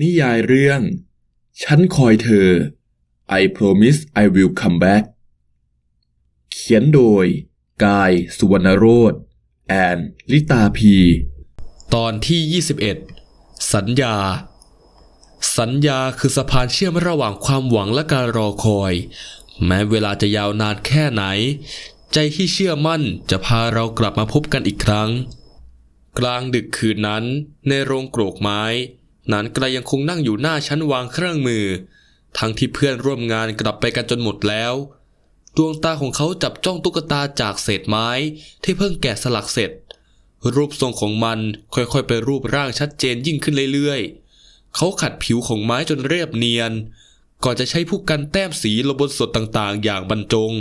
นิยายเรื่อง ฉันคอยเธอ I promise I will come back เขียนโดย กาย สุวรรณโรธแอนลิตาพี ตอนที่ 21 สัญญา สัญญาคือสะพานเชื่อมระหว่างความหวังและการรอคอย แม้เวลาจะยาวนานแค่ไหน ใจที่เชื่อมั่นจะพาเรากลับมาพบกันอีกครั้ง กลางดึกคืนนั้น ในโรงโกรกไม้ นานไกลยังคงนั่งอยู่หน้าชั้นวางเครื่องมือ ทั้งที่เพื่อนร่วมงานกลับไปกันจนหมดแล้ว ดวงตาของเขาจับจ้องตุ๊กตาจากเศษไม้ที่เพิ่งแกะสลักเสร็จ รูปทรงของมันค่อยๆไปรูปร่างชัดเจนยิ่งขึ้นเรื่อยๆ เขาขัดผิวของไม้จนเรียบเนียน ก่อนจะใช้ผู้กันแต้มสีลงบนสดต่างๆ อย่างบรรจง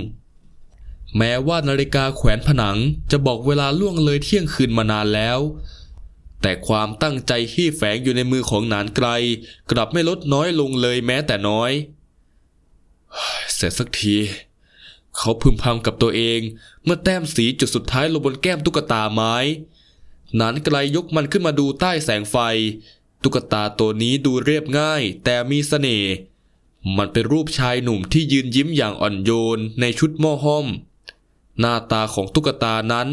แม้ว่านาฬิกาแขวนผนังจะบอกเวลาล่วงเลยเที่ยงคืนมานานแล้ว แต่ความตั้งใจที่แฝงอยู่ในมือของนานไกล กลับไม่ลดน้อยลงเลยแม้แต่น้อย เสร็จสักที เขาพึมพำกับตัวเอง เมื่อแต้มสีจุดสุดท้ายลงบนแก้มตุ๊กตาไม้ นานไกลยกมันขึ้นมาดูใต้แสงไฟ ตุ๊กตาตัวนี้ดูเรียบง่าย แต่มีเสน่ห์มันเป็นรูปชายหนุ่มที่ยืนยิ้มอย่างอ่อนโยนในชุดหม้อห้อม หน้าตาของตุ๊กตานั้น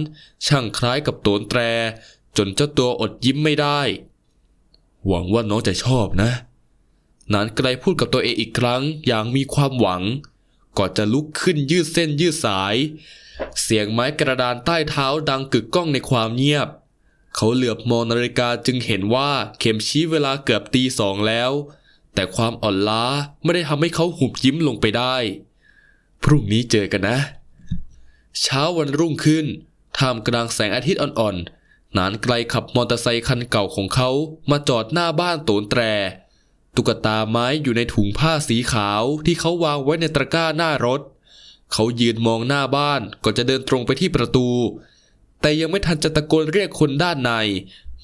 ช่างคล้ายกับโตนแตร จนเจ้าตัวอดยิ้มไม่ได้ หวังว่าน้องจะชอบนะ นานไกลพูดกับตัวเองอีกครั้งอย่างมีความหวัง ก่อนจะลุกขึ้นยืดเส้นยืดสาย เสียงไม้กระดานใต้เท้าดังกึกก้องในความเงียบ เขาเหลือบมองนาฬิกาจึงเห็นว่าเข็มชี้เวลาเกือบตีสองแล้ว แต่ความอ่อนล้าไม่ได้ทำให้เขาหุบยิ้มลงไปได้ พรุ่งนี้เจอกันนะ เช้าวันรุ่งขึ้นท่ามกลางแสงอาทิตย์อ่อนๆ นานไกลขับมอเตอร์ไซคันเก่าของเขามาจอดหน้าบ้านโตนแตร ตุ๊กตาไม้อยู่ในถุงผ้าสีขาวที่เขาวางไว้ในตะกร้าหน้ารถ เขายืนมองหน้าบ้านก่อนจะเดินตรงไปที่ประตู แต่ยังไม่ทันจะตะโกนเรียกคนด้านใน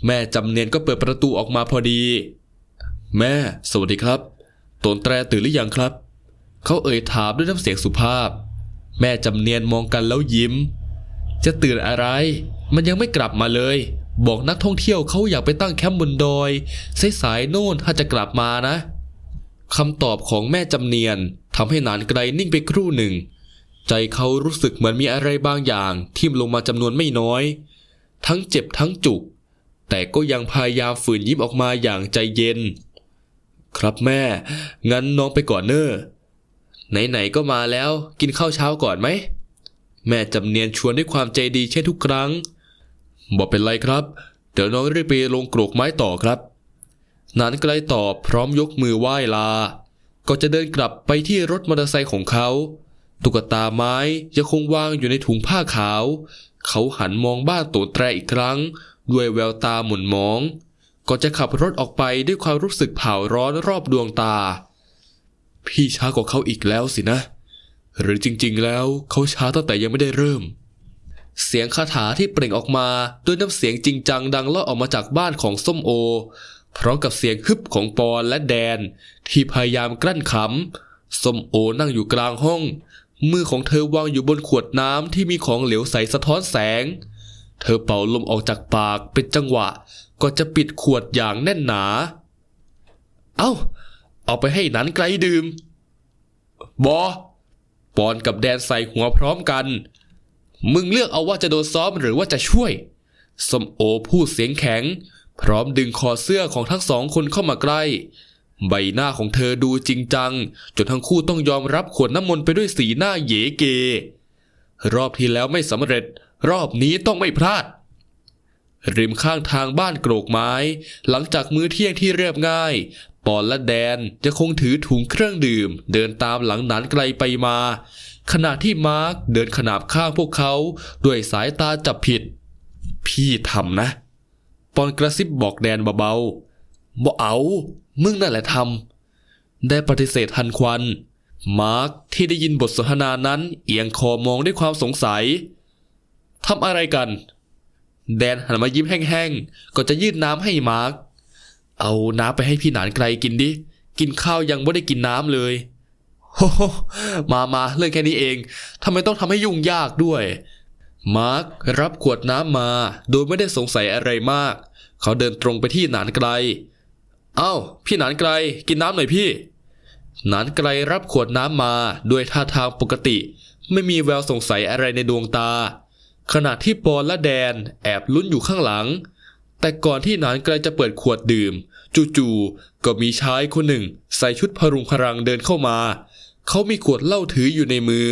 แม่จำเนียนก็เปิดประตูออกมาพอดี แม่ สวัสดีครับโตนแตรตื่นหรือยังครับ เขาเอ่ยถามด้วยน้ำเสียงสุภาพ แม่จำเนียนมองกันแล้วยิ้ม จะตื่นอะไร มันยังไม่กลับมาเลย บอกนักท่องเที่ยวเขาอยากไปตั้งแคมป์บนดอยสายๆโน่นถ้าจะกลับมานะคำตอบของแม่จำเนียนทำให้หนานไกลนิ่งไปครู่หนึ่ง ใจเขารู้สึกเหมือนมีอะไรบางอย่างทิ่มลงมาจำนวนไม่น้อย ทั้งเจ็บทั้งจุก แต่ก็ยังพยายามฝืนยิ้มออกมาอย่างใจเย็น ครับแม่ งั้นน้องไปก่อนเนอะไหนๆก็มาแล้วกินข้าวเช้าก่อนไหม แม่จำเนียนชวนด้วยความใจดีเช่นทุกครั้ง บอกเป็นไรครับ เดี๋ยวน้องรีบไปลงกรกไม้ต่อครับนานไกลตอบพร้อมยกมือไหว้ลา ก็จะเดินกลับไปที่รถมอเตอร์ไซค์ของเขาตุ๊กตาไม้ยังคงวางอยู่ในถุงผ้าขาว เขาหันมองบ้านโตแตรอีกครั้ง ด้วยแววตาหมุนมองก่อนจะขับรถออกไปด้วยความรู้สึกเผาร้อนรอบดวงตา พี่ช้ากว่าเขาอีกแล้วสินะ หรือจริงๆแล้วเขาช้าตั้งแต่ยังไม่ได้เริ่ม เสียงคาถาที่เปล่งออกมาด้วยน้ำเสียงจริงจังดังลอดออกมาจากบ้านของส้มโอ พร้อมกับเสียงฮึบของปอนและแดน ที่พยายามกลั้นขำส้มโอนั่งอยู่กลางห้อง มือของเธอวางอยู่บนขวดน้ำที่มีของเหลวใสสะท้อนแสง เธอเป่าลมออกจากปากเป็นจังหวะก่อนจะปิดขวดอย่างแน่นหนา เอ้า เอาไปให้นันไกลดื่ม บอปอนกับแดนใส่หัวพร้อมกัน มึงเลือกเอาว่าจะโดนซ้อมหรือว่าจะช่วยสมโอพูดเสียงแข็ง พร้อมดึงคอเสื้อของทั้งสองคนเข้ามาใกล้ ใบหน้าของเธอดูจริงจัง จนทั้งคู่ต้องยอมรับขวดน้ำมนต์ไปด้วยสีหน้าเยเก รอบที่แล้วไม่สำเร็จ รอบนี้ต้องไม่พลาด ริมข้างทางบ้านโกรกไม้ หลังจากมื้อเที่ยงที่เรียบง่าย ปอนและแดนจะคงถือถุงเครื่องดื่ม เดินตามหลังหนานไกลไปมา ขณะที่มาร์คเดินขนาบข้างพวกเขา ด้วยสายตาจับผิด พี่ทำนะ ปอนกระซิบบอกแดนเบาๆบ่เอา มึงนั่นแหละทำได้ปฏิเสธทันควัน มาร์คที่ได้ยินบทสนทนานั้น เอียงคอมองด้วยความสงสัยทำอะไรกัน แดนหันมายิ้มแห้งๆ ก็จะยื่นน้ำให้มาร์ค เอาน้ำไปให้พี่หนานไกลกินดิ กินข้าวยังไม่ได้กินน้ำเลยโอ้โหมามาเรื่องแค่นี้เองทำไมต้องทำให้ยุ่งยากด้วย มาร์ครับขวดน้ำมา โดยไม่ได้สงสัยอะไรมาก เขาเดินตรงไปที่หนานไกล เอ้า พี่หนานไกล กินน้ำหน่อยพี่ หนานไกลรับขวดน้ำมาด้วยท่าทางปกติ ไม่มีแววสงสัยอะไรในดวงตา ขณะที่ปอนและแดนแอบลุ้นอยู่ข้างหลัง แต่ก่อนที่หนานไกลจะเปิดขวดดื่ม จู่ๆก็มีชายคนหนึ่ง ใส่ชุดพรุงพรังเดินเข้ามา เขามีขวดเหล้าถืออยู่ในมือ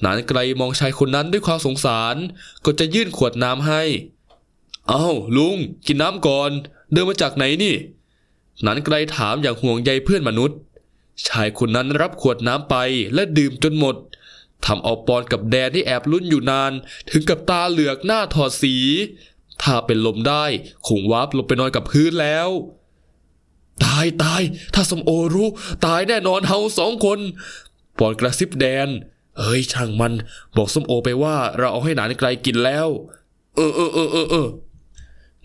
หนานไกลมองชายคนนั้นด้วยความสงสาร ก็จะยื่นขวดน้ำให้ เอ้าลุง กินน้ำก่อน เดินมาจากไหนนี่ หนานไกลถามอย่างห่วงใยเพื่อนมนุษย์ ชายคนนั้นรับขวดน้ำไปและดื่มจนหมดทำเอาปอนกับแดนที่แอบลุ้นอยู่นาน ถึงกับตาเหลือกหน้าถอดสี ถ้าเป็นลมได้คงวับลงไปนอนกับพื้นแล้ว ตายตาย ถ้าสมโอรู้ตายแน่นอนเฮาสองคนปอนกระซิบแดน เฮ้ยช่างมัน บอกสมโอไปว่าเราเอาให้หนานไกลกินแล้ว เออเออเออเออ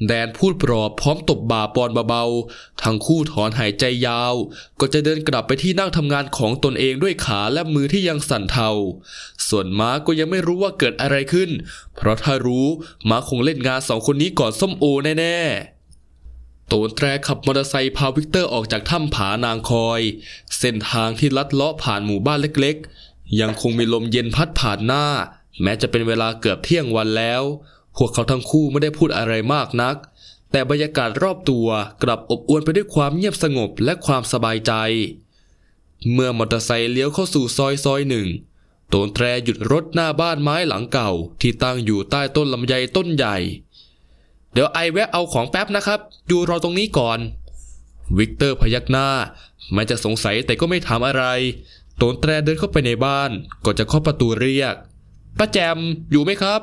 แดนพูดปลอบพร้อมตบบ่าปอนเบาๆ ทั้งคู่ถอนหายใจยาว ก็จะเดินกลับไปที่นั่งทำงานของตนเองด้วยขาและมือที่ยังสั่นเทา ส่วนม้าก็ยังไม่รู้ว่าเกิดอะไรขึ้น เพราะถ้ารู้ม้าคงเล่นงานสองคนนี้ก่อนส้มโอแน่ๆโตนแตรขับมอเตอร์ไซค์พาวิกเตอร์ออกจากถ้ำผานางคอย เส้นทางที่ลัดเลาะผ่านหมู่บ้านเล็กๆ ยังคงมีลมเย็นพัดผ่านหน้า แม้จะเป็นเวลาเกือบเที่ยงวันแล้ว พวกเขาทั้งคู่ไม่ได้พูดอะไรมากนัก แต่บรรยากาศรอบตัวกลับอบอวลไปด้วยความเงียบสงบและความสบายใจ เมื่อมอเตอร์ไซค์เลี้ยวเข้าสู่ซอยซอยหนึ่งโตนแตรหยุดรถหน้าบ้านไม้หลังเก่า ที่ตั้งอยู่ใต้ต้นลำไยต้นใหญ่ เดี๋ยวไอแวะเอาของแป๊บนะครับ อยู่รอตรงนี้ก่อน วิกเตอร์พยักหน้าแม้จะสงสัยแต่ก็ไม่ถามอะไร โตนแตรเดินเข้าไปในบ้านก็จะเคาะประตูเรียกป้าแจมอยู่ไหมครับ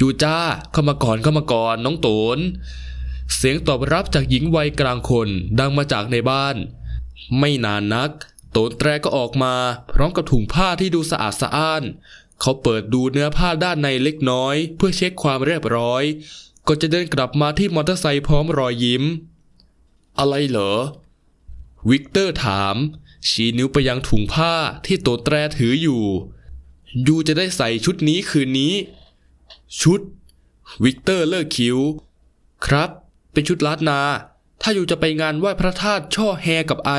จูจ้าเข้ามาก่อนเข้ามาก่อนน้องโตน เสียงตอบรับจากหญิงวัยกลางคนดังมาจากในบ้าน ไม่นานนัก โตนแตรก็ออกมาพร้อมกับถุงผ้าที่ดูสะอาดสะอ้าน เขาเปิดดูเนื้อผ้าด้านในเล็กน้อย เพื่อเช็คความเรียบร้อย ก็จะเดินกลับมาที่มอเตอร์ไซค์พร้อมรอยยิ้ม อะไรเหรอ วิกเตอร์ถาม ชี้นิ้วไปยังถุงผ้าที่โตนแตรถืออยู่ยูจะได้ใส่ชุดนี้คืนนี้ ชุด วิกเตอร์เลิกคิ้วครับ เป็นชุดล้านนา ถ้าอยู่จะไปงานไหว้พระธาตุช่อแฮกับไอ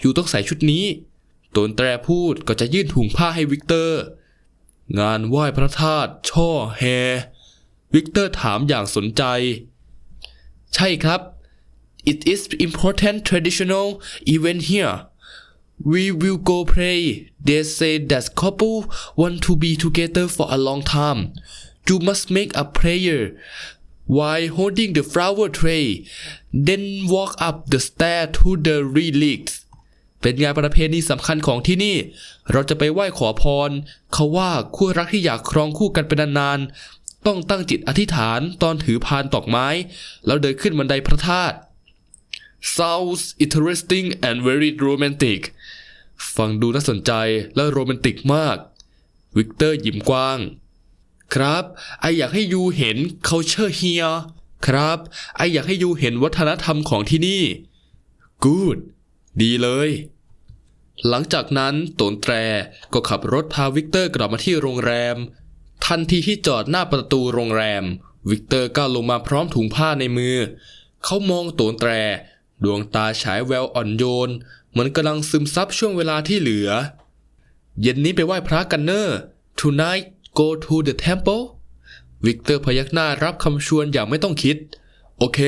อยู่ต้องใส่ชุดนี้ตนแตรพูดก็จะยื่นถุงผ้าให้วิกเตอร์ งานไหว้พระธาตุช่อแฮ วิกเตอร์ถามอย่างสนใจ ใช่ครับ It is important traditional event here We will go pray. They say that couple want to be together for a long time. You must make a prayer while holding the flower tray. Then walk up the stair to the relics. เป็นงานประเพณีสำคัญของที่นี่ เราจะไปไหว้ขอพร เขาว่าคู่รักที่อยากครองคู่กันเป็นนานๆ ต้องตั้งจิตอธิษฐานตอนถือพานตอกไม้ แล้วเดินขึ้นบันไดพระธาตุ Sounds interesting and very romantic ฟังดูน่าสนใจและโรแมนติกมาก วิกเตอร์ยิ้มกว้าง ครับไออยากให้ยูเห็น culture here ครับไออยากให้ยูเห็นวัฒนธรรมของที่นี่ good ดีเลย หลังจากนั้นตนแตรก็ขับรถพาวิกเตอร์กลับมาที่โรงแรม ทันทีที่จอดหน้าประตูโรงแรม วิกเตอร์ก้าวลงมาพร้อมถุงผ้าในมือ เขามองตนแตร ดวงตาฉายแววอ่อนโยน เหมือนกำลังซึมซับช่วงเวลาที่เหลือ เย็นนี้ไปไหว้พระกันเนอร์ tonight go to the temple วิกเตอร์พยักหน้ารับคำชวนอย่างไม่ต้องคิด โอเค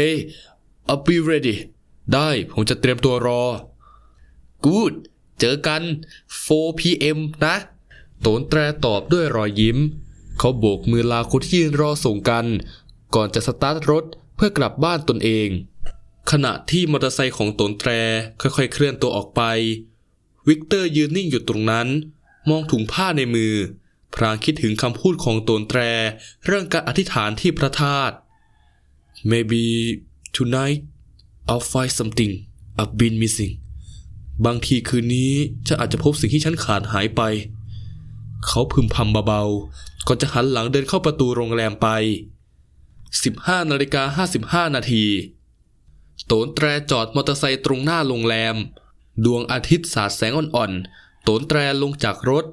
I'll be ready ได้ผมจะเตรียมตัวรอ Good เจอกัน 4 p.m. นะ โตนแตรตอบด้วยรอยยิ้ม เขาโบกมือลาคนที่ยืนรอส่งกัน ก่อนจะสตาร์ทรถเพื่อกลับบ้านตนเอง ขณะที่มอเตอร์ไซค์ของโตนแตรค่อยๆ เคลื่อนตัวออกไป วิกเตอร์ยืนนิ่งอยู่ตรงนั้น มองถุงผ้าในมือ พรางคิดถึงคำพูดของโตนแตร เรื่องการอธิษฐานที่พระธาตุ maybe tonight I'll find something I've been missing บางทีคืนนี้ฉันอาจจะพบสิ่งที่ฉันขาดหายไป เขาพึมพำเบาๆ ก่อนจะหันหลังเดินเข้าประตูโรงแรมไป 15นาฬิกา55 นาที โตนแตรจอดมอเตอร์ไซค์ตรงหน้าโรงแรม ดวงอาทิตย์สาดแสงอ่อนๆ โตนแตรลงจากรถ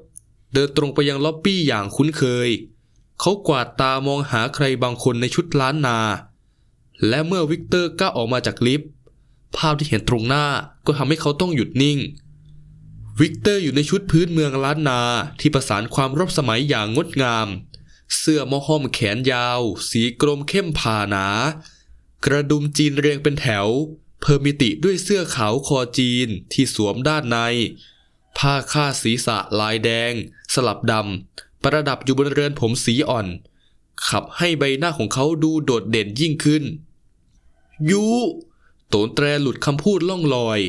เดินตรงไปยังล็อบบี้อย่างคุ้นเคย เขากวาดตามองหาใครบางคนในชุดล้านนา และเมื่อวิกเตอร์ก้าวออกมาจากลิฟต์ภาพที่เห็นตรงหน้าก็ทำให้เขาต้องหยุดนิ่ง วิกเตอร์อยู่ในชุดพื้นเมืองล้านนาที่ประสานความรบสมัยอย่างงดงาม เสื้อมอห้อมแขนยาว สีกรมเข้มผ่าหนา กระดุมจีนเรียงเป็นแถว เพิ่มมิติด้วยเสื้อขาวคอจีนที่สวมด้านใน ผ้าคาดศีรษะลายแดง สลับดำ ประดับอยู่บนเรือนผมสีอ่อน ขับให้ใบหน้าของเขาดูโดดเด่นยิ่งขึ้น ยูโตนแตรหลุดคำพูดล่องลอย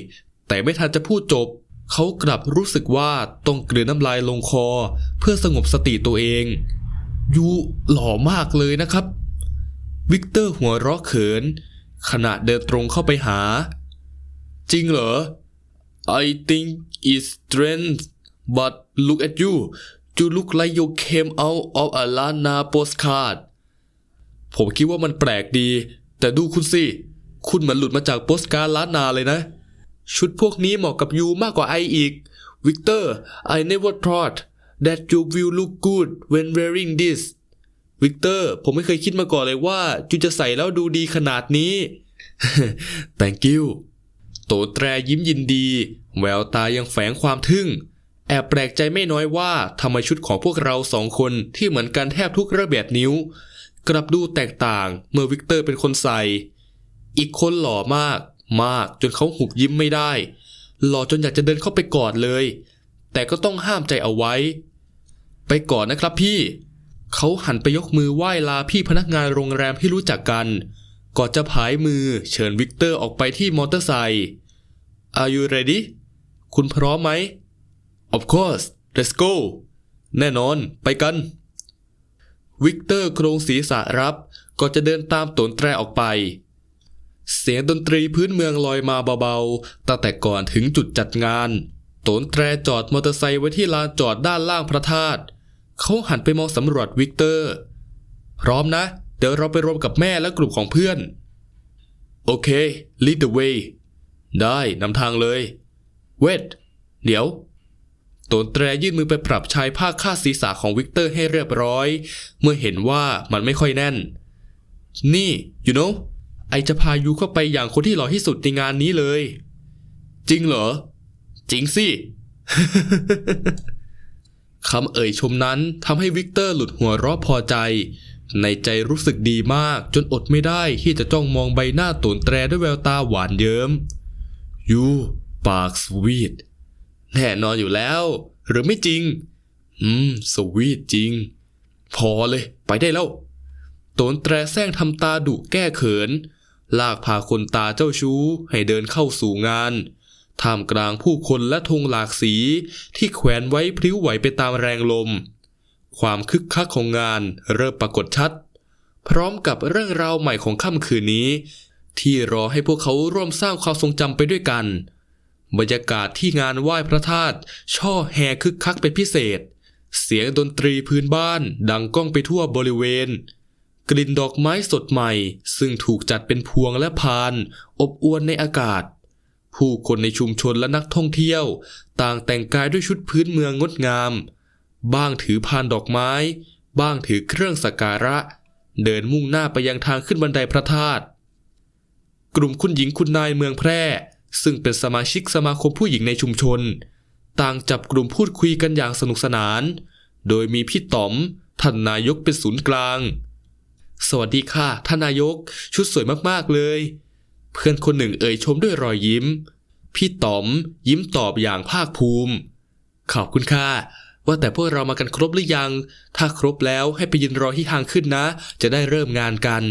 แต่ไม่ทันจะพูดจบ เขากลับรู้สึกว่าต้องกลืนน้ำลายลงคอ เพื่อสงบสติตัวเอง ยูหล่อมากเลยนะครับ วิกเตอร์หัวเราะเขิน ขณะเดินตรงเข้าไปหา จริงเหรอ I think it's strange but look at you you look like you came out of a Lana postcard ผมคิดว่ามันแปลกดี แต่ดูคุณสิ คุณเหมือนหลุดมาจากโปสการ์ดล้านนาเลยนะ ชุดพวกนี้เหมาะกับยูมากกว่าไออีก วิกเตอร์ I never thought that you will look good when wearing this วิกเตอร์ ผมไม่เคยคิดมาก่อนเลยว่าจูจะใส่แล้วดูดีขนาดนี้ thank you ตแตรยิ้มยินดี แววตายังแฝงความทึ่ง แอบแปลกใจไม่น้อยว่าทำไมชุดของพวกเราสองคนที่เหมือนกันแทบทุกระเบียดนิ้ว กลับดูแตกต่างเมื่อวิกเตอร์เป็นคนใส่ อีกคนหล่อมาก มากจนเขาหุบยิ้มไม่ได้ หล่อจนอยากจะเดินเข้าไปกอดเลย แต่ก็ต้องห้ามใจเอาไว้ ไปก่อนนะครับพี่ เขาหันไปยกมือไหว้ลาพี่พนักงานโรงแรมที่รู้จักกัน ก่อนจะผายมือเชิญวิกเตอร์ออกไปที่มอเตอร์ไซค์ Are you ready คุณพร้อมไหม Of course let's go แน่นอนไปกัน วิกเตอร์โครงศีรษะรับก็จะเดินตามตนแตรออกไป เสียงดนตรีพื้นเมืองลอยมาเบาๆตั้งแต่ก่อนถึงจุดจัดงานตนแตรจอดมอเตอร์ไซค์ไว้ที่ลานจอดด้านล่างพระธาตุเขาหันไปมองสำรวจวิกเตอร์ พร้อมนะ เดี๋ยวเราไปรวมกับแม่และกลุ่มของเพื่อน โอเค lead the way ได้นำทางเลย เวท เดี๋ยวตนแตรยื่นมือไปปรับชายผ้าคาดศีรษะของวิกเตอร์ให้เรียบร้อย เมื่อเห็นว่ามันไม่ค่อยแน่น นี่ you know ไอจะพายูเข้าไปอย่างคนที่หล่อที่สุดในงานนี้เลย จริงเหรอ จริงสิคำเอ่ยชมนั้นทำให้วิกเตอร์หลุดหัวเราะพอใจ ในใจรู้สึกดีมากจนอดไม่ได้ที่จะจ้องมองใบหน้าโตนแตรด้วยแววตาหวานเยิ้มยูปากสวีทแน่นอนอยู่แล้ว หรือไม่จริง อืม สวีทจริง พอเลย ไปได้แล้วโตนแตรแซงทำตาดุแก้เขิน ลากพาคนตาเจ้าชู้ให้เดินเข้าสู่งานท่ามกลางผู้คนและธงหลากสีที่แขวนไว้พลิ้วไหวไปตามแรงลม ความคึกคักของงานเริ่มปรากฏชัด พร้อมกับเรื่องราวใหม่ของค่ำคืนนี้ ที่รอให้พวกเขาร่วมสร้างความทรงจำไปด้วยกัน บรรยากาศที่งานไหว้พระธาตุช่อแห่คึกคักเป็นพิเศษ เสียงดนตรีพื้นบ้านดังก้องไปทั่วบริเวณ กลิ่นดอกไม้สดใหม่ ซึ่งถูกจัดเป็นพวงและพาน อบอวลในอากาศผู้คนในชุมชนและนักท่องเที่ยว ต่างแต่งกายด้วยชุดพื้นเมืองงดงาม บ้างถือพานดอกไม้ บ้างถือเครื่องสักการะ เดินมุ่งหน้าไปยังทางขึ้นบันไดพระธาตุกลุ่มคุณหญิงคุณนายเมืองแพร่ ซึ่งเป็นสมาชิกสมาคมผู้หญิงในชุมชน ต่างจับกลุ่มพูดคุยกันอย่างสนุกสนาน โดยมีพี่ต๋อมท่านนายกเป็นศูนย์กลาง สวัสดีค่ะ ท่านนายก ชุดสวยมากๆเลย เพื่อนคนหนึ่งเอ่ยชมด้วยรอยยิ้ม พี่ต๋อมยิ้มตอบอย่างภาคภูมิ ขอบคุณค่ะ ว่าแต่พวกเรามากันครบหรือยัง ถ้าครบแล้วให้ไปยืนรอที่ทางขึ้นนะ จะได้เริ่มงานกัน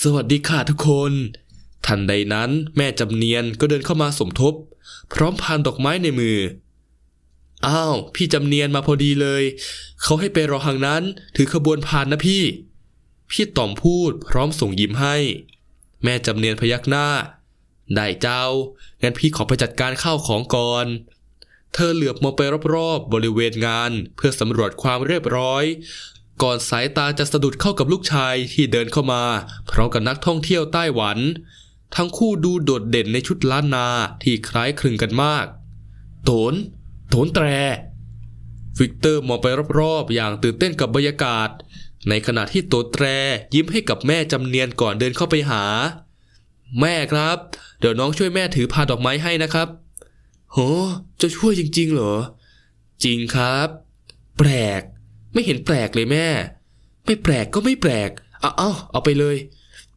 สวัสดีค่ะทุกคน ทันใดนั้นแม่จำเนียนก็เดินเข้ามาสมทบ พร้อมพานดอกไม้ในมือ อ้าว พี่จำเนียนมาพอดีเลย เขาให้ไปรอทางนั้นถือขบวนพานนะพี่ พี่ต่อมพูดพร้อมส่งยิ้มให้ แม่จำเนียนพยักหน้า ได้เจ้า งั้นพี่ขอไปจัดการข้าวของก่อน เธอเหลือบมองไปรอบๆ บริเวณงาน เพื่อสำรวจความเรียบร้อย ก่อนสายตาจะสะดุดเข้ากับลูกชายที่เดินเข้ามา พร้อมกับนักท่องเที่ยวไต้หวัน ทั้งคู่ดูโดดเด่นในชุดล้านนาที่คล้ายคลึงกันมาก โตน โตนแตร วิกเตอร์มองไปรอบๆ อย่างตื่นเต้นกับบรรยากาศ ในขณะที่โตนแตรยิ้มให้กับแม่จำเนียนก่อนเดินเข้าไปหา แม่ครับ เดี๋ยวน้องช่วยแม่ถือพาดอกไม้ให้นะครับ โห จะช่วยจริงๆเหรอ จริงครับ แปลก ไม่เห็นแปลกเลยแม่ ไม่แปลกก็ไม่แปลกเอาเอาเอาไปเลย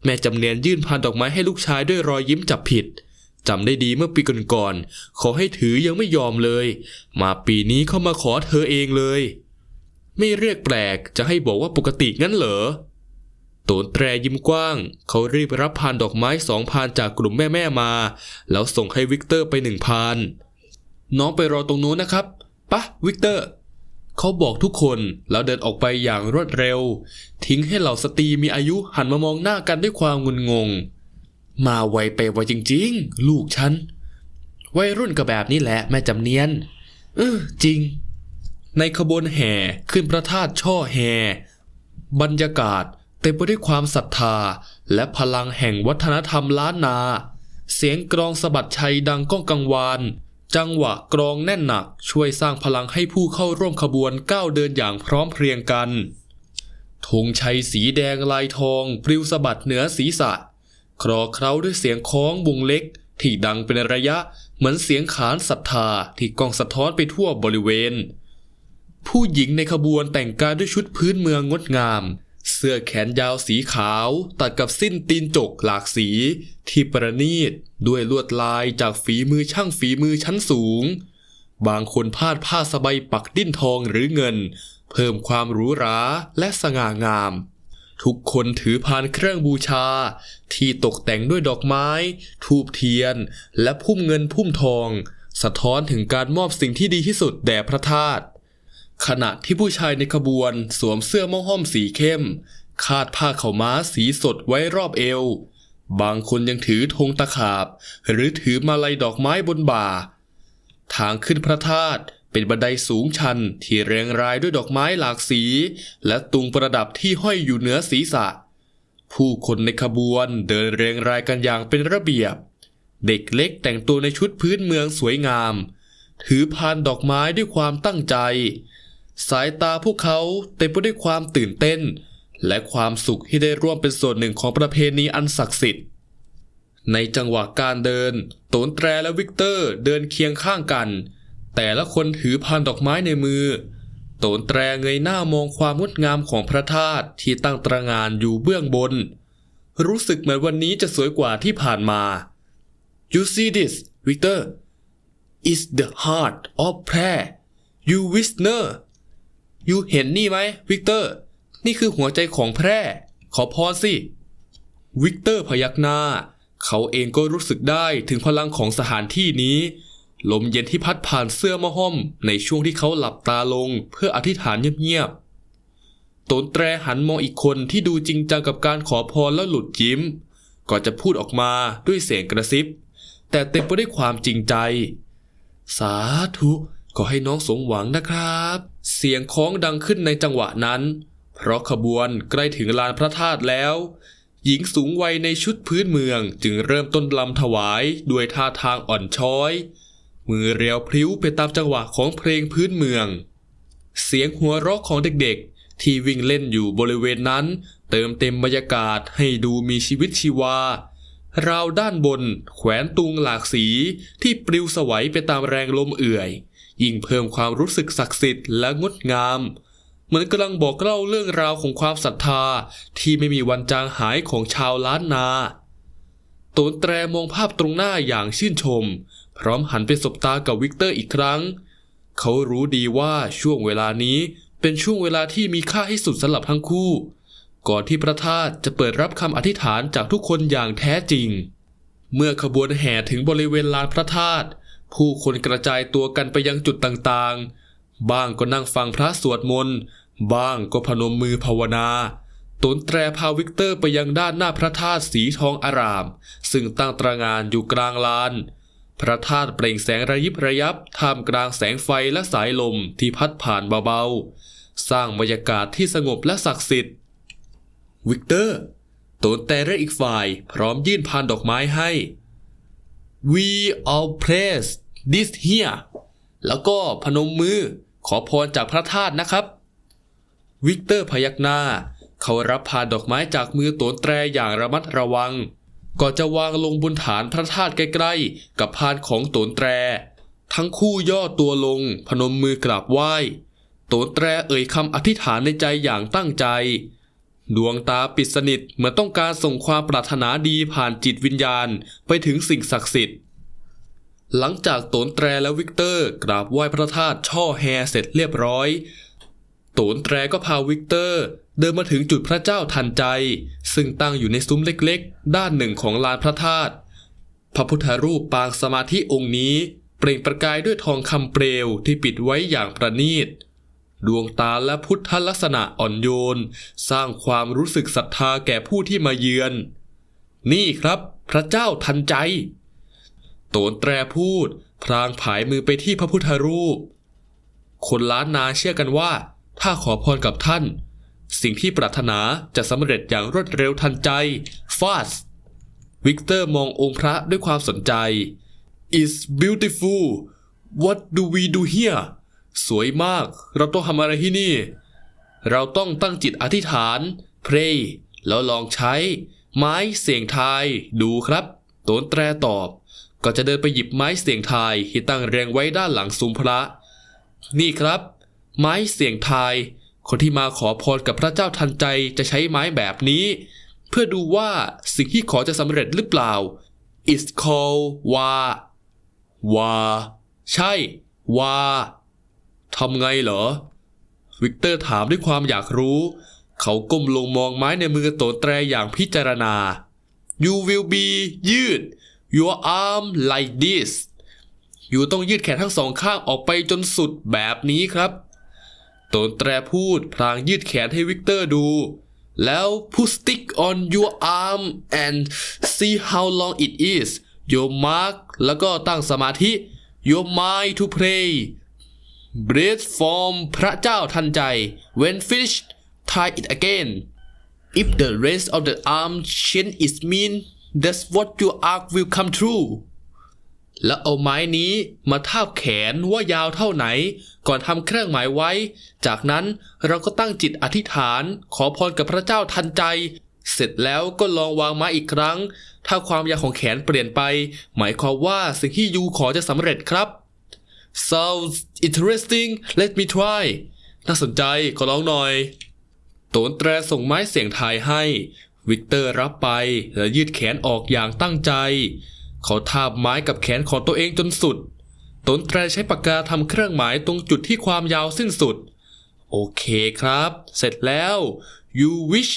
แม่จำเนียนยื่นพานดอกไม้ให้ลูกชายด้วยรอยยิ้มจับผิดจำได้ดีเมื่อปีก่อนๆขอให้ถือยังไม่ยอมเลย มาปีนี้เข้ามาขอเธอเองเลย ไม่เรียกแปลกจะให้บอกว่าปกติงั้นเหรอโตนแตรยิ้มกว้าง เขารีบรับพานดอกไม้สองพานจากกลุ่มแม่ๆมา แล้วส่งให้วิกเตอร์ไปหนึ่งพาน น้องไปรอตรงนู้นนะครับปะวิกเตอร์เขาบอกทุกคนแล้วเดินออกไปอย่างรวดเร็ว ทิ้งให้เหล่าสตรีมีอายุหันมามองหน้ากันด้วยความงุนงง มาไวไปไวจริง ๆ ลูกฉันวัยรุ่นก็แบบนี้แหละแม่จำเนียนเออจริง ในขบวนแห่ขึ้นพระธาตุช่อแห่บรรยากาศเต็มไปด้วยความศรัทธา และพลังแห่งวัฒนธรรมล้านนา เสียงกรองสะบัดชัยดังก้องกังวาน จังหวะกรองแน่นหนักช่วยสร้างพลังให้ผู้เข้าร่วมขบวนก้าวเดินอย่างพร้อมเพรียงกันธงชัยสีแดงลายทอง ปลิวสะบัดเหนือศีรษะ ครอเคล้าด้วยเสียงคล้องวงเล็ก ที่ดังเป็นระยะเหมือนเสียงขานศรัทธาที่กองสะท้อนไปทั่วบริเวณ ผู้หญิงในขบวนแต่งกายด้วยชุดพื้นเมืองงดงาม เสื้อแขนยาวสีขาวตัดกับสิ้นตีนจกหลากสีที่ประณีตด้วยลวดลายจากฝีมือช่างฝีมือชั้นสูง บางคนพาดผ้าสบายปักดิ้นทองหรือเงิน เพิ่มความหรูหราและสง่างาม ทุกคนถือพานเครื่องบูชา ที่ตกแต่งด้วยดอกไม้ทูบเทียน และพุ่มเงินพุ่มทอง สะท้อนถึงการมอบสิ่งที่ดีที่สุดแด่พระธาตุ ขณะที่ผู้ชายในขบวนสวมเสื้อม่อห้อมสีเข้ม คาดผ้าเขาม้าสีสดไว้รอบเอว บางคนยังถือธงตะขาบ หรือถือมาลัยดอกไม้บนบ่า ทางขึ้นพระธาตุเป็นบันไดสูงชันที่เรียงรายด้วยดอกไม้หลากสี และตุงประดับที่ห้อยอยู่เหนือศีรษะ ผู้คนในขบวนเดินเรียงรายกันอย่างเป็นระเบียบ เด็กเล็กแต่งตัวในชุดพื้นเมืองสวยงาม ถือพานดอกไม้ด้วยความตั้งใจ สายตาพวกเขาเต็มไปด้วยความตื่นเต้น และความสุขที่ได้ร่วมเป็นส่วนหนึ่งของประเพณีอันศักดิ์สิทธิ์ ในจังหวะการเดินโตนแตรและวิกเตอร์เดินเคียงข้างกัน แต่ละคนถือพานดอกไม้ในมือโตนแตรเงยหน้ามองความงดงามของพระธาตุที่ตั้งตระงานอยู่เบื้องบน รู้สึกเหมือนวันนี้จะสวยกว่าที่ผ่านมา You see this Victor is the heart of prayer you listener ยูเห็นนี่ไหมวิกเตอร์ นี่คือหัวใจของแพร่ ขอพรสิ วิกเตอร์พยักหน้า เขาเองก็รู้สึกได้ถึงพลังของสถานที่นี้ ลมเย็นที่พัดผ่านเสื้อมะห้อม ในช่วงที่เขาหลับตาลงเพื่ออธิษฐานเงียบๆตนแตรหันมองอีกคนที่ดูจริงจังกับการขอพรแล้วหลุดยิ้มก่อนจะพูดออกมาด้วยเสียงกระซิบ แต่เต็มไปด้วยความจริงใจ สาธุ ขอให้น้องสมหวังนะครับ เสียงคล้องดังขึ้นในจังหวะนั้น เพราะขบวนใกล้ถึงลานพระธาตุแล้ว หญิงสูงวัยในชุดพื้นเมืองจึงเริ่มต้นลำถวายด้วยท่าทางอ่อนช้อย มือเรียวพลิ้วไปตามจังหวะของเพลงพื้นเมือง เสียงหัวเราะของเด็กๆ ที่วิ่งเล่นอยู่บริเวณนั้น เติมเต็มบรรยากาศให้ดูมีชีวิตชีวาราวด้านบนแขวนตุงหลากสีที่ปลิวสวัยไปตามแรงลมเอื่อย ยิ่งเพิ่มความรู้สึกศักดิ์สิทธิ์และงดงาม เหมือนกำลังบอกเล่าเรื่องราวของความศรัทธาที่ไม่มีวันจางหายของชาวล้านนาโตนแตรมองภาพตรงหน้าอย่างชื่นชม พร้อมหันไปสบตากับวิกเตอร์อีกครั้ง เขารู้ดีว่าช่วงเวลานี้เป็นช่วงเวลาที่มีค่าที่สุดสำหรับทั้งคู่ ก่อนที่พระธาตุจะเปิดรับคำอธิษฐานจากทุกคนอย่างแท้จริง เมื่อขบวนแห่ถึงบริเวณลานพระธาตุ ผู้คนกระจายตัวกันไปยังจุดต่างๆ บ้างก็นั่งฟังพระสวดมนต์บ้างก็พนมมือภาวนาตนแตรพาวิกเตอร์ไปยังด้านหน้าพระธาตุสีทองอาราม ซึ่งตั้งตระหงานอยู่กลางลาน พระธาตุเปล่งแสงระยิบระยับท่ามกลางแสงไฟและสายลมที่พัดผ่านเบาๆ สร้างบรรยากาศที่สงบและศักดิ์สิทธิ์ วิกเตอร์ตนแต่และอีกฝ่ายพร้อมยื่นพานดอกไม้ให้ We all place this here แล้วก็พนมมือขอพรจากพระธาตุนะครับ วิกเตอร์พยักหน้า เขารับพานดอกไม้จากมือโตนแตรอย่างระมัดระวัง ก่อนจะวางลงบนฐานพระธาตุใกล้ๆ กับพานของโตนแตร ทั้งคู่ย่อตัวลงพนมมือกราบไหว้ โตนแตรเอ่ยคำอธิษฐานในใจอย่างตั้งใจ ดวงตาปิดสนิทเหมือนต้องการส่งความปรารถนาดีผ่านจิตวิญญาณไปถึงสิ่งศักดิ์สิทธิ์ หลังจากโตนแตรและวิกเตอร์ กราบไหว้พระธาตุช่อแฮเสร็จเรียบร้อยโตนแตรก็พาวิกเตอร์ เดินมาถึงจุดพระเจ้าทันใจ ซึ่งตั้งอยู่ในซุ้มเล็กๆ ด้านหนึ่งของลานพระธาตุพระพุทธรูปปางสมาธิองค์นี้ เปล่งประกายด้วยทองคำเปลวที่ปิดไว้อย่างประณีตดวงตาและพุทธลักษณะอ่อนโยน สร้างความรู้สึกศรัทธาแก่ผู้ที่มาเยือน นี่ครับ พระเจ้าทันใจ โตนแตรพูด พรางผายมือไปที่พระพุทธรูป คนล้านนาเชื่อกันว่า ถ้าขอพรกับท่าน สิ่งที่ปรารถนาจะสำเร็จอย่างรวดเร็วทันใจ ฟาสวิกเตอร์มององค์พระด้วยความสนใจ is beautiful What do we do here สวยมาก เราต้องทำอะไรที่นี่ เราต้องตั้งจิตอธิษฐาน pray แล้วลองใช้ ไม้เสียงทายดูครับ โตนแตรตอบ ก็จะเดินไปหยิบไม้เสียงทายที่ตั้งเรียงไว้ด้านหลังซุ้มพระ นี่ครับ ไม้เสียงทาย คนที่มาขอพรกับพระเจ้าทันใจจะใช้ไม้แบบนี้ เพื่อดูว่าสิ่งที่ขอจะสำเร็จหรือเปล่า is called ว่าว่าใช่ว่าทำไงเหรอ วิกเตอร์ถามด้วยความอยากรู้ เขาก้มลงมองไม้ในมือโตแตรอย่างพิจารณา You will be ยืด your arm like this อยู่ต้องยืดแขนทั้งสองข้างออกไปจนสุดแบบนี้ครับตนแตรพูดพลางยืดแขนให้วิกเตอร์ดู แล้ว put stick on your arm and see how long it is your mark แล้วก็ตั้งสมาธิ your mind to pray breathe from พระเจ้าทันใจ when finished tie it again if the rest of the arm chain is mean that's what your arc will come true แล้วเอาไม้นี้มาทาบแขนว่ายาวเท่าไหน ก่อนทำเครื่องหมายไว้ จากนั้นเราก็ตั้งจิตอธิษฐาน ขอพรกับพระเจ้าทันใจ เสร็จแล้วก็ลองวางไม้อีกครั้ง ถ้าความยาวของแขนเปลี่ยนไป หมายความว่าสิ่งที่ยูขอจะสำเร็จครับ sounds interesting let me try น่าสนใจขอลองหน่อย โตนแตรส่งไม้เสียงทายให้ วิกเตอร์รับไปและยืดแขนออกอย่างตั้งใจ เขาทาบไม้กับแขนของตัวเองจนสุด ตนแตรใช้ปากกาทำเครื่องหมายตรงจุดที่ความยาวสิ้นสุด โอเคครับ เสร็จแล้ว you wish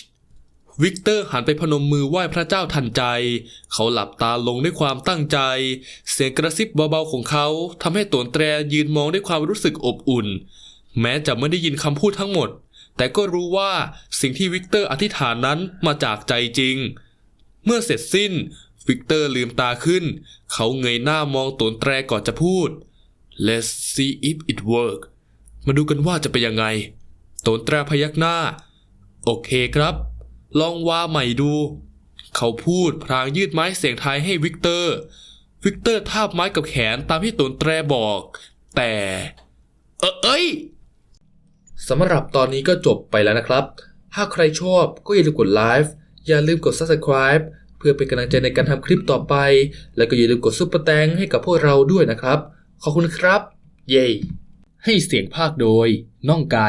วิกเตอร์หันไปพนมมือไหว้พระเจ้าทันใจ เขาหลับตาลงด้วยความตั้งใจ เสียงกระซิบเบาๆของเขาทำให้ตนแตรยืนมองด้วยความรู้สึกอบอุ่น แม้จะไม่ได้ยินคำพูดทั้งหมด แต่ก็รู้ว่าสิ่งที่วิกเตอร์อธิษฐานนั้นมาจากใจจริง เมื่อเสร็จสิ้น วิกเตอร์ลืมตาขึ้น เขาเงยหน้ามองตนแตรก่อนจะพูด Let's see if it work มาดูกันว่าจะเป็นยังไงตนแตรพยักหน้า โอเคครับ ลองว่าใหม่ดู เขาพูดพรางยืดไม้เสียงทายให้วิกเตอร์ วิกเตอร์ทาบไม้กับแขนตามที่ตนแตรบอก แต่ เออเอ้ย สำหรับตอนนี้ก็จบไปแล้วนะครับ ถ้าใครชอบก็อย่าลืมกดไลฟ์อย่าลืมกด Subscribe เพื่อเป็นกำลังใจในการทำคลิปต่อไป แล้วก็อย่าลืมกดซุปเปอร์แตงให้กับพวกเราด้วยนะครับ ขอบคุณครับ เย้ให้เสียงภาคโดย น้องไก่